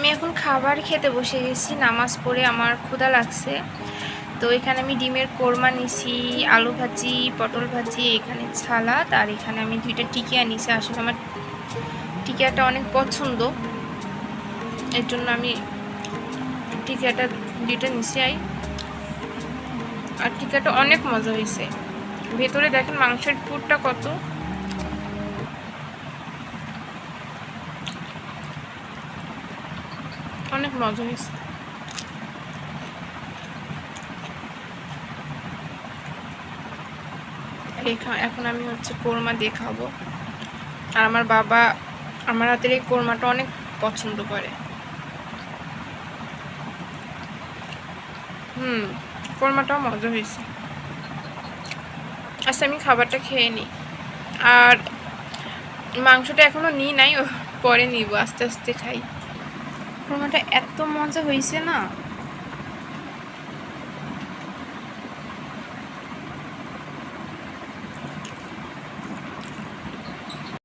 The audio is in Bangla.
আমি এখন খাবার খেতে বসে গেছি, নামাজ পড়ে আমার ক্ষুধা লাগছে। তো এখানে আমি ডিমের কোরমা নিছি, আলু ভাজি, পটল ভাজি, এখানে ছালাদ আর এখানে আমি দুইটা টিকিয়া নিছি। আসলে আমার টিকিয়াটা অনেক পছন্দ। এর জন্য আমি টিকিয়াটা দুইটা নিছি আই। আর টিকিয়াটা অনেক মজা হয়েছে ভেতরে দেখেন মাংসের পুরটা কত অনেক মজা হয়েছে। এখন আমি হচ্ছে কোরমা দিয়ে খাব। আর আমার বাবা, আমার হাতের এই কোরমাটা অনেক পছন্দ করে। হুম, কোরমাটাও মজা হয়েছে। আচ্ছা আমি খাবারটা খেয়ে নিই। আর মাংসটা এখনও নিই নাই পরে নিব, আস্তে আস্তে খাই। কোরমাটা এত মজা হয়েছে না?